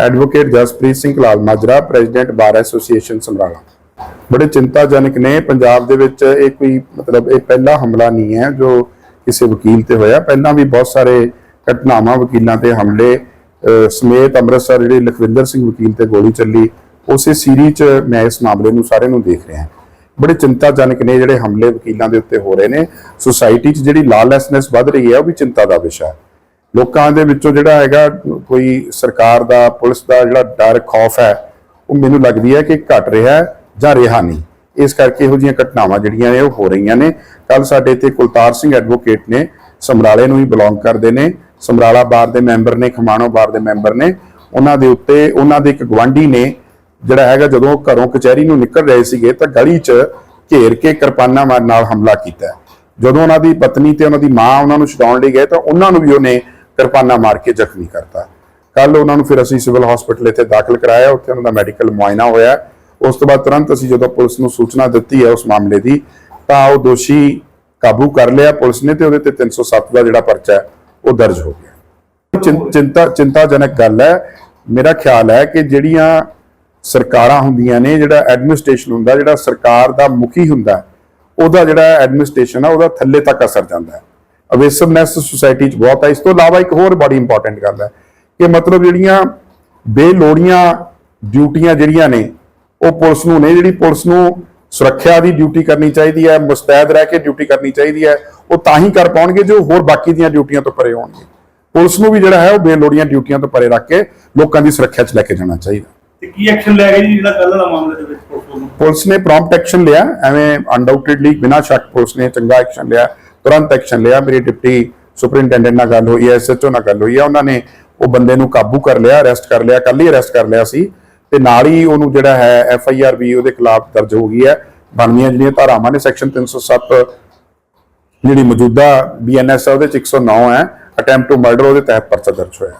Advocate Jaspreet Singh Kalal Majra president bar association Samrala ਬੜੇ ਚਿੰਤਾਜਨਕ ਨੇ, ਪੰਜਾਬ ਦੇ ਵਿੱਚ ਇਹ ਕੋਈ ਮਤਲਬ ਇਹ ਪਹਿਲਾ ਹਮਲਾ ਨਹੀਂ ਹੈ ਜੋ ਕਿਸੇ ਵਕੀਲ ਤੇ ਹੋਇਆ। ਪਹਿਲਾਂ ਵੀ ਬਹੁਤ ਸਾਰੇ ਘਟਨਾਵਾਂ ਵਕੀਲਾਂ ਤੇ ਹਮਲੇ ਸਮੇਤ ਅੰਮ੍ਰਿਤਸਰ ਜਿਹੜੇ ਲਖਵਿੰਦਰ ਸਿੰਘ ਵਕੀਲ ਤੇ ਗੋਲੀ ਚੱਲੀ, ਉਸੇ ਸੀਰੀ 'ਚ ਮੈਂ ਇਸ ਮਾਮਲੇ ਨੂੰ ਸਾਰੇ ਨੂੰ ਦੇਖ ਰਿਹਾ। ਬੜੇ ਚਿੰਤਾਜਨਕ ਨੇ ਜਿਹੜੇ ਹਮਲੇ ਵਕੀਲਾਂ ਦੇ ਉੱਤੇ ਹੋ ਰਹੇ ਨੇ। ਸੁਸਾਇਟੀ 'ਚ ਜਿਹੜੀ ਲਾਲੈਸਨੈਸ ਵੱਧ ਰਹੀ ਹੈ, ਉਹ ਵੀ ਚਿੰਤਾ ਦਾ ਵਿਸ਼ਾ ਹੈ। ਲੋਕਾਂ ਦੇ ਵਿੱਚੋਂ ਜਿਹੜਾ ਹੈਗਾ, ਕੋਈ ਸਰਕਾਰ ਦਾ, ਪੁਲਿਸ ਦਾ ਜਿਹੜਾ ਡਰ, ਖੌਫ ਹੈ, ਉਹ ਮੈਨੂੰ ਲੱਗਦੀ ਹੈ ਕਿ ਘਟ ਰਿਹਾ ਹੈ ਜਾਂ ਰਿਹਾ ਨਹੀਂ। ਇਸ ਕਰਕੇ ਇਹੋ ਜਿਹੀਆਂ ਘਟਨਾਵਾਂ ਜਿਹੜੀਆਂ ਨੇ, ਉਹ ਹੋ ਰਹੀਆਂ ਨੇ। ਕੱਲ ਸਾਡੇ ਇੱਥੇ ਕੁਲਤਾਰ ਸਿੰਘ ਐਡਵੋਕੇਟ ਨੇ, ਸਮਰਾਲੇ ਨੂੰ ਹੀ ਬਿਲੋਂਗ ਕਰਦੇ ਨੇ। ਸਮਰਾਲਾ ਬਾਰ ਦੇ ਮੈਂਬਰ ਨੇ, ਖਮਾਣੋ ਬਾਰ ਦੇ ਮੈਂਬਰ ਨੇ। ਉਹਨਾਂ ਦੇ ਉੱਤੇ, ਉਹਨਾਂ ਦੇ ਇੱਕ ਗਵਾਂਢੀ ਨੇ, ਜਿਹੜਾ ਹੈਗਾ, ਜਦੋਂ ਘਰੋਂ ਕਚਹਿਰੀ ਨੂੰ ਨਿਕਲ ਰਹੇ ਸੀਗੇ, ਤਾਂ ਗਲੀ 'ਚ ਘੇਰ ਕੇ ਕਿਰਪਾਨਾਂ ਮਾਰ ਨਾਲ ਹਮਲਾ ਕੀਤਾ। ਜਦੋਂ ਉਹਨਾਂ ਦੀ ਪਤਨੀ ਤੇ ਉਹਨਾਂ ਦੀ ਮਾਂ ਉਹਨਾਂ ਨੂੰ ਛਡਾਉਣ ਲਈ ਗਏ, ਤਾਂ ਉਹਨਾਂ ਨੂੰ ਵੀ ਉਹਨੇ ਕਿਰਪਾਨਾਂ ਮਾਰ ਕੇ ਜ਼ਖਮੀ ਕਰਤਾ। ਕੱਲ ਉਹਨਾਂ ਨੂੰ ਫਿਰ ਅਸੀਂ ਸਿਵਲ ਹਸਪੀਟਲ ਇੱਥੇ ਦਾਖਲ ਕਰਾਇਆ, ਉੱਥੇ ਉਹਨਾਂ ਦਾ ਮੈਡੀਕਲ ਮੁਆਇਨਾ ਹੋਇਆ। ਉਸ ਤੋਂ ਬਾਅਦ ਤੁਰੰਤ ਅਸੀਂ ਜਦੋਂ ਪੁਲਿਸ ਨੂੰ ਸੂਚਨਾ ਦਿੱਤੀ ਹੈ ਉਸ ਮਾਮਲੇ ਦੀ, ਤਾਂ ਉਹ ਦੋਸ਼ੀ ਕਾਬੂ ਕਰ ਲਿਆ ਪੁਲਿਸ ਨੇ ਤੇ ਉਹਦੇ ਤੇ 307 ਦਾ ਜਿਹੜਾ ਪਰਚਾ ਹੈ, ਉਹ ਦਰਜ ਹੋ ਗਿਆ। ਚਿੰਤਾ, ਚਿੰਤਾਜਨਕ ਗੱਲ ਹੈ। ਮੇਰਾ ਖਿਆਲ ਹੈ ਕਿ ਜਿਹੜੀਆਂ ਸਰਕਾਰਾਂ ਹੁੰਦੀਆਂ ਨੇ, ਜਿਹੜਾ ਐਡਮਿਨਿਸਟ੍ਰੇਸ਼ਨ ਹੁੰਦਾ, ਜਿਹੜਾ ਸਰਕਾਰ ਦਾ ਮੁਖੀ ਹੁੰਦਾ, ਉਹਦਾ ਜਿਹੜਾ ਐਡਮਿਨਿਸਟ੍ਰੇਸ਼ਨ ਆ, ਉਹਦਾ ਥੱਲੇ ਤੱਕ ਅਸਰ ਜਾਂਦਾ ਹੈ। ਅਵੇਸਵਨੈਸ ਸੁਸਾਇਟੀ 'ਚ ਬਹੁਤ ਹੈ ਇਸ ਤੋਂ ਇਲਾਵਾ ਇੱਕ ਹੋਰ ਬੜੀ ਇੰਪੋਰਟੈਂਟ ਗੱਲ ਹੈ ਕਿ ਮਤਲਬ ਜਿਹੜੀਆਂ ਬੇਲੋੜੀਆਂ ਡਿਊਟੀਆਂ ਜਿਹੜੀਆਂ ਨੇ ਉਹ ਪੁਲਿਸ ਨੂੰ ਨੇ। ਜਿਹੜੀ ਪੁਲਿਸ ਨੂੰ ਸੁਰੱਖਿਆ ਦੀ ਡਿਊਟੀ ਕਰਨੀ ਚਾਹੀਦੀ ਹੈ ਮੁਸਤੈਦ ਰਹਿ ਕੇ ਡਿਊਟੀ ਕਰਨੀ ਚਾਹੀਦੀ ਹੈ ਉਹ ਤਾਂ ਹੀ ਕਰ ਪਾਉਣਗੇ ਜੋ ਹੋਰ ਬਾਕੀ ਦੀਆਂ ਡਿਊਟੀਆਂ ਤੋਂ ਪਰੇ ਹੋਣਗੇ। ਪੁਲਿਸ ਨੂੰ ਵੀ ਜਿਹੜਾ ਹੈ ਉਹ ਬੇਲੋੜੀਆਂ ਡਿਊਟੀਆਂ ਤੋਂ ਪਰੇ ਰੱਖ ਕੇ ਲੋਕਾਂ ਦੀ ਸੁਰੱਖਿਆ 'ਚ ਲੈ ਕੇ ਜਾਣਾ ਚਾਹੀਦਾ। ਤੇ ਕੀ ਐਕਸ਼ਨ ਗਿਆ ਜੀ ਜਿਹੜਾ ਕੱਲ ਦਾ ਮਾਮਲੇ ਦੇ ਵਿੱਚ ਪੁਲਿਸ ਨੇ ਪ੍ਰੌਮਪਟ ਐਕਸ਼ਨ ਲਿਆ ਐਵੇਂ ਅਨਡਾਊਟਡਲੀ ਬਿਨਾਂ ਸ਼ੱਕ ਪੁਲਿਸ ਨੇ ਚੰਗਾ ਐਕਸ਼ਨ ਲਿਆ। ਤੁਰੰਤ ਐਕਸ਼ਨ ਲਿਆ। ਮੇਰੀ ਡਿਪਟੀ ਸੁਪਰਿੰਟੈਂਡੈਂਟ ਨਾਲ ਗੱਲ ਹੋਈ ਹੈ ਐਸਐਚਓ ਨਾਲ ਗੱਲ ਹੋਈ ਹੈ ਉਹਨਾਂ ਨੇ ਉਹ ਬੰਦੇ ਨੂੰ ਕਾਬੂ ਕਰ ਲਿਆ ਅਰੈਸਟ ਕਰ ਲਿਆ ਕੱਲ ਹੀ ਅਰੈਸਟ ਕਰ ਲਿਆ ਸੀ। ਤੇ ਨਾਲ ਹੀ ਉਹਨੂੰ ਜਿਹੜਾ ਹੈ, ਐਫ ਆਈ ਆਰ ਵੀ ਉਹਦੇ ਖਿਲਾਫ ਦਰਜ ਹੋ ਗਈ ਹੈ। ਬਣਦੀਆਂ ਜਿਹੜੀਆਂ ਧਾਰਾਵਾਂ ਨੇ ਸੈਕਸ਼ਨ 307 ਜਿਹੜੀ ਮੌਜੂਦਾ ਬੀਐਨਐਸ ਹੈ ਉਹਦੇ ਚ 109 ਹੈ। ਅਟੈਂਪਟ ਟੂ ਮਰਡਰ ਉਹਦੇ ਤਹਿਤ ਪਰਚਾ ਦਰਜ ਹੋਇਆ।